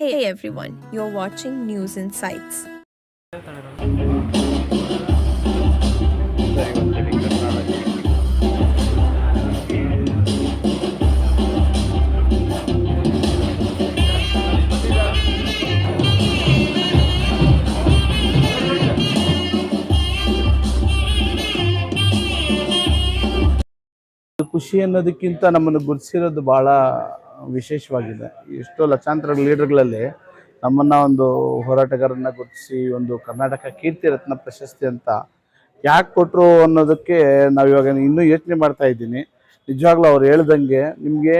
Hey everyone, you're watching News Insights. ಖುಷಿ ಅನ್ನೋದಕ್ಕಿಂತ ನಮ್ಮನ್ನು ಗುರುತಿಸಿರೋದು ಬಹಳ ವಿಶೇಷವಾಗಿದೆ. ಎಷ್ಟೋ ಲಕ್ಷಾಂತರ ಲೀಡರ್ಗಳಲ್ಲಿ ನಮ್ಮನ್ನ ಒಂದು ಹೋರಾಟಗಾರನ್ನ ಗುರುತಿಸಿ, ಒಂದು ಕರ್ನಾಟಕ ಕೀರ್ತಿ ರತ್ನ ಪ್ರಶಸ್ತಿ ಅಂತ ಯಾಕೆ ಕೊಟ್ಟರು ಅನ್ನೋದಕ್ಕೆ ನಾವು ಇವಾಗ ಇನ್ನೂ ಯೋಚನೆ ಮಾಡ್ತಾ ಇದ್ದೀನಿ. ನಿಜವಾಗ್ಲೂ ಅವ್ರು ಹೇಳ್ದಂಗೆ ನಿಮಗೆ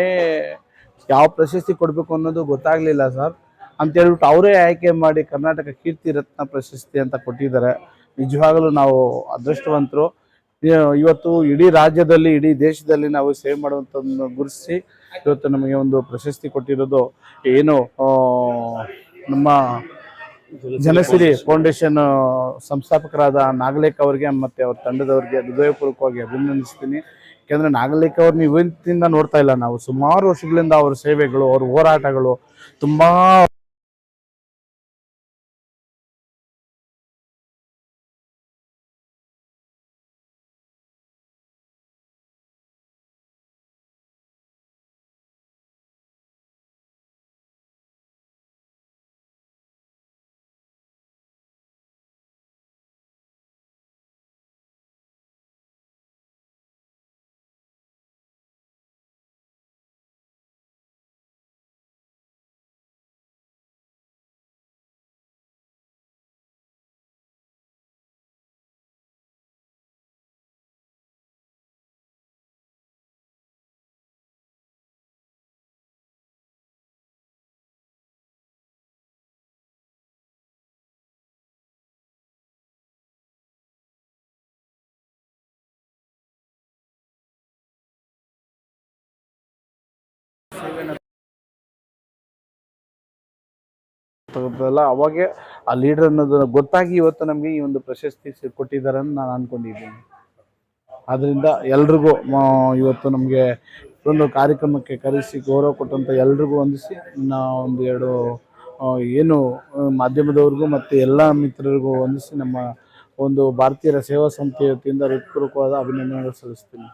ಯಾವ ಪ್ರಶಸ್ತಿ ಕೊಡಬೇಕು ಅನ್ನೋದು ಗೊತ್ತಾಗಲಿಲ್ಲ ಸರ್. ಅಂತ ಹೇಳ್ಬಿಟ್ಟು ಅವರೇ ಆಯ್ಕೆ ಮಾಡಿ ಕರ್ನಾಟಕ ಕೀರ್ತಿ ರತ್ನ ಪ್ರಶಸ್ತಿ ಅಂತ ಕೊಟ್ಟಿದ್ದಾರೆ. ನಿಜವಾಗ್ಲೂ ನಾವು ಅದೃಷ್ಟವಂತರು. ಇವತ್ತು ಇಡೀ ರಾಜ್ಯದಲ್ಲಿ, ಇಡೀ ದೇಶದಲ್ಲಿ ನಾವು ಸೇವೆ ಮಾಡುವಂಥದ್ದನ್ನು ಗುರುತಿಸಿ, ಇವತ್ತು ನಮಗೆ ಒಂದು ಪ್ರಶಸ್ತಿ ಕೊಟ್ಟಿರೋದು ಏನು ನಮ್ಮ ಜನಸಿರಿ ಫೌಂಡೇಶನ್ ಸಂಸ್ಥಾಪಕರಾದ ನಾಗಲೇಖ್ ಅವರಿಗೆ ಮತ್ತೆ ಅವ್ರ ತಂಡದವರಿಗೆ ಹೃದಯಪೂರ್ವಕವಾಗಿ ಅಭಿನಂದಿಸ್ತೀನಿ. ಯಾಕೆಂದರೆ ನಾಗಲೇಖ್ ಅವ್ರನ್ನ ಇವತ್ತಿಂದ ನೋಡ್ತಾ ಇಲ್ಲ ನಾವು. ಸುಮಾರು ವರ್ಷಗಳಿಂದ ಅವ್ರ ಸೇವೆಗಳು, ಅವ್ರ ಹೋರಾಟಗಳು ತುಂಬಾ ತೆಗೆದಲ್ಲ ಅವಾಗೆ ಆ ಲೀಡರ್ ಅನ್ನೋದು ಗೊತ್ತಾಗಿ ಇವತ್ತು ನಮಗೆ ಈ ಒಂದು ಪ್ರಶಸ್ತಿ ಕೊಟ್ಟಿದ್ದಾರೆ ಅಂತ ನಾನು ಅಂದ್ಕೊಂಡಿದ್ದೀನಿ ಆದ್ದರಿಂದ ಎಲ್ರಿಗೂ ಇವತ್ತು ನಮಗೆ ಒಂದು ಕಾರ್ಯಕ್ರಮಕ್ಕೆ ಕರೆಸಿ, ಗೌರವ ಕೊಟ್ಟಂತ ಎಲ್ರಿಗೂ ವಂದಿಸಿ ನಾ ಒಂದು ಎರಡು ಏನು ಮಾಧ್ಯಮದವ್ರಿಗೂ ಮತ್ತು ಎಲ್ಲ ಮಿತ್ರರಿಗೂ ವಂದಿಸಿ ನಮ್ಮ ಒಂದು ಭಾರತೀಯರ ಸೇವಾ ಸಂಸ್ಥೆಯ ವತಿಯಿಂದ ಹೃತ್ಪೂರ್ವಕವಾದ ಅಭಿನಂದನೆಗಳು ಸಲ್ಲಿಸ್ತೀನಿ.